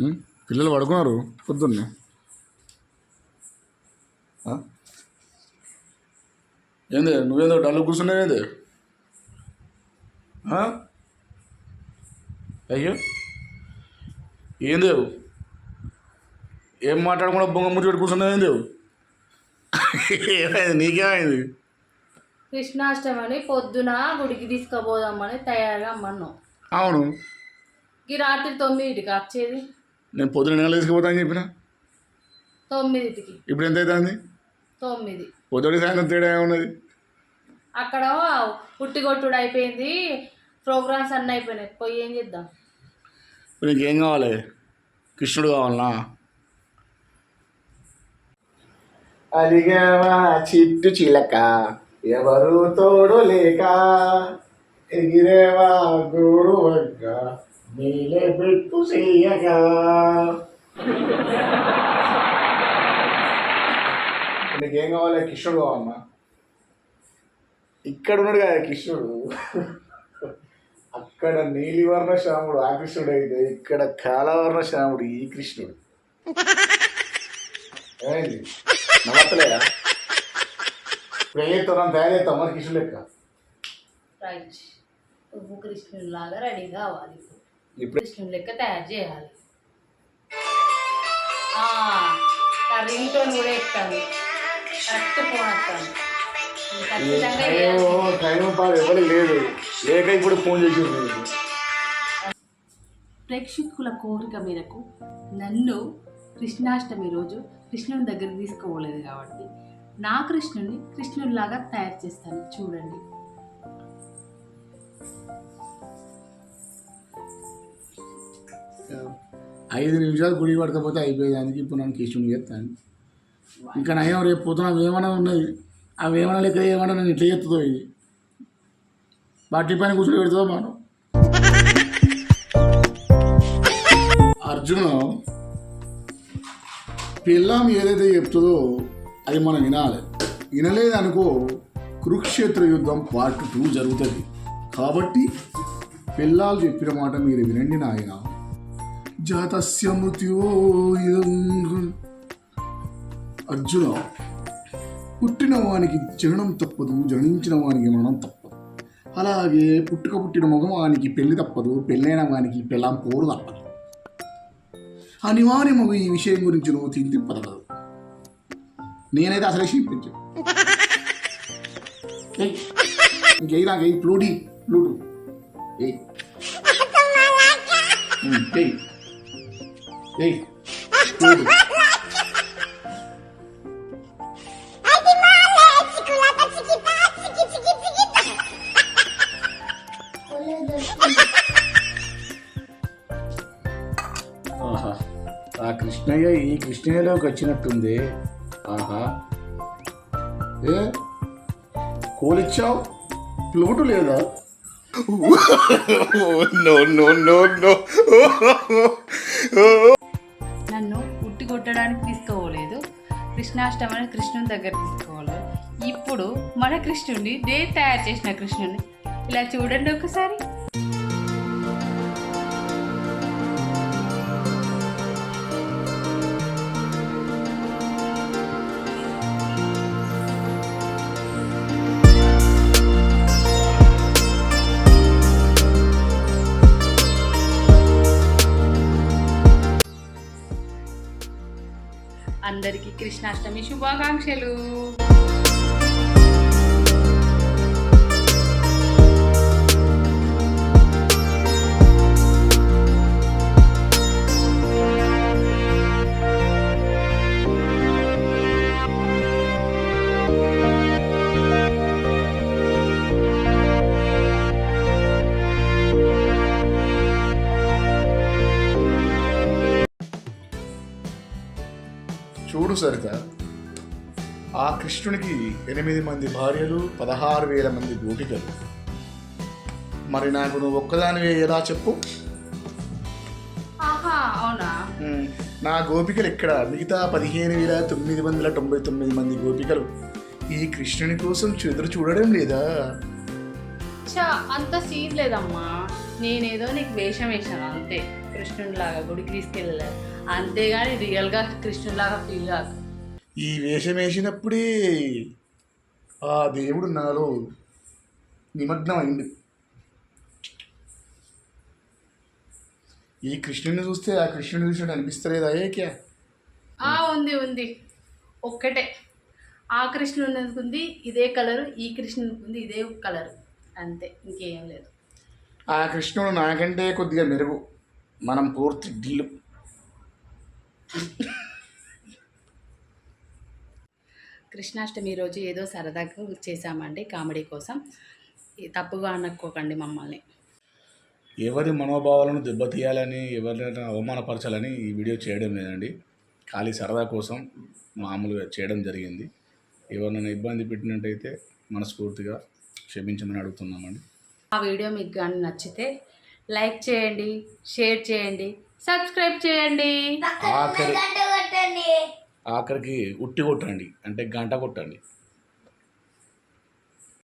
పిల్లలు పడుకున్నారు పొద్దున్నే? ఏంది నువ్వేందో డల్ కూర్చున్నావేంది? అయ్యో. ఏంది? ఏం మాట్లాడకుండా బొంగ ముచ్చి పెట్టి కూర్చున్నావేంది ఏమైంది నీకేమైంది? కృష్ణాష్టమని పొద్దున గుడికి తీసుకుపోదామని తయారుగా అమ్మన్నాం. అవును. ఈ రాత్రి తొమ్మిదింటికి వచ్చేది. నేను పొద్దున నెల తీసుకుపోతా అని చెప్పిన? ఇప్పుడు ఎంత అవుతుంది తొమ్మిది. పొద్దుడి సాయంత్రం తేడా ఏమున్నది? అక్కడ పుట్టిగొట్టుడు అయిపోయింది ప్రోగ్రామ్స్ అన్నీ అయిపోయినాయి. పోయి ఏం చేద్దాం? ఇప్పుడు నీకేం కావాలి? కృష్ణుడు కావాలనా? అలిగావా చిట్టు చిలక? ఎవరు తోడు లేక? ఎగిరేవా గోడు వగ్గ నీలే పెట్టు చెయ్యగా. నీకేం కావాలి? కృష్ణుడు కావాలన్నా ఇక్కడ ఉన్నాడు కదా కృష్ణుడు అక్కడ నీలివర్ణ శ్యాముడు ఆ కృష్ణుడు అయితే ఇక్కడ కాలవర్ణ శ్యాముడు ఈ కృష్ణుడు. ఏమైంది? నమ్మట్లేదా ఇప్పుడు ఏం చేస్తాం తయారు చేస్తాం మరి కృష్ణుడు లెక్క లాగా రెడీ కావాలి. ఇప్పుడు లెక్క తయారు చేయాలి. రింగ్ టోన్ కూడా ఎక్కాలి కరెక్ట్ ఫోన్ వస్తాను ఖచ్చితంగా టైం చేయాలి. టైం పాడు ఎవరికి లేదు. లేక ఇప్పుడు ఫోన్ చేసి ప్రేక్షకుల కోరిక మేరకు నన్ను కృష్ణాష్టమి రోజు కృష్ణుని దగ్గరికి తీసుకోలేదు కాబట్టి నా కృష్ణుని కృష్ణునిలాగా తయారు చేస్తాను. చూడండి. ఐదు నిమిషాలు గుడి పడకపోతే అయిపోయేదానికి ఇప్పుడు నన్ను కృష్ణుడు చేస్తాను ఇంకా నయం రేపు పొద్దున వేమన ఉన్నది ఆ వేమన లెక్క ఏమన్నా నన్ను ఇట్లా చేస్తుందో ఇది? బట్టి పైన కూర్చొని పెడుతుందో మనం? అర్జున పిల్లం ఏదైతే చెప్తుందో అది మనం వినాలి. వినలేదనుకో కురుక్షేత్ర యుద్ధం పార్ట్ టూ జరుగుతుంది. కాబట్టి పిల్లలు చెప్పిన మాట మీరు వినండి నాయన. జాతస్య. అర్జున పుట్టిన వానికి జననం తప్పదు జనించిన వానికి మరణం తప్పదు. అలాగే పుట్టుక పుట్టిన మగవానికి పెళ్ళి తప్పదు పెళ్ళైన వానికి పెళ్ళాం పోరు తప్పదు. అనివార్యమగు ఈ విషయం గురించి నువ్వు తింతిప్పదగదు నేనైతే అసలే చూపించు ఇంకేయి నాకు ఎయి ప్లూడి ప్లూటు ఎయి ఆహా ఆ కృష్ణయ్య ఈ కృష్ణయ్యలోకి వచ్చినట్టుంది. ఆహా. ఏ? కోలిచ్చావు? ప్లూటు లేదా? నన్ను ఉట్టి కొట్టడానికి తీసుకోలేదు. కృష్ణాష్టమని కృష్ణుని దగ్గర తీసుకోవాలి. ఇప్పుడు మన కృష్ణుడిని నేను తయారు చేసిన కృష్ణుని. ఇలా చూడండి ఒకసారి. అందరికీ కృష్ణాష్టమి శుభాకాంక్షలు. చూడు సరిత? ఆ కృష్ణునికి ఎనిమిది మంది భార్యలు పదహారు వేల మంది గోపికలు. మరి నాకు నువ్వు ఒక్కదానివే ఎలా చెప్పు? నా గోపికలు ఇక్కడ మిగతా పదిహేను వేల తొమ్మిది వందల తొంభై తొమ్మిది మంది గోపికలు. ఈ కృష్ణుని కోసం చెదురు చూడడం లేదా? అంత సీన్ లేదమ్మా. నేనేదో నీకు వేషం వేసాను అంతే. కృష్ణుడిలాగా గుడికి తీసుకెళ్ళలేదు అంతేగాని రియల్గా కృష్ణుడిలాగా ఫీల్ కాదు. ఈ వేషం వేసినప్పుడే ఆ దేవుడు నాలో నిమగ్నం అయింది ఈ కృష్ణుని చూస్తే ఆ కృష్ణుని చూసినట్టు అనిపిస్తలేదా ఏక్యా? ఆ ఉంది ఉంది. ఒక్కటే. ఆ కృష్ణునికి ఉంది ఇదే కలరు ఈ కృష్ణునికి ఉంది ఇదే కలరు. అంతే ఇంకేం లేదు. ఆ కృష్ణుడు నాకంటే కొద్దిగా మెరుగు. మనం పూర్తి ఢిల్లు. కృష్ణాష్టమి రోజు ఏదో సరదాగా చేశామండి కామెడీ కోసం. తప్పుగా అనుకోకండి మమ్మల్ని. ఎవరి మనోభావాలను దెబ్బతీయాలని ఎవరినైనా అవమానపరచాలని ఈ వీడియో చేయడం లేదండి. ఖాళీ సరదా కోసం మామూలుగా చేయడం జరిగింది. ఎవరినైనా ఇబ్బంది పెట్టినట్టయితే మనస్ఫూర్తిగా క్షమించమని అడుగుతున్నామండి. ఆ వీడియో మీకు కానీ నచ్చితే లైక్ చేయండి షేర్ చేయండి సబ్స్క్రైబ్ చేయండి. ఆఖరి ఆఖరికి ఉట్టి కొట్టండి అంటే గంట కొట్టండి.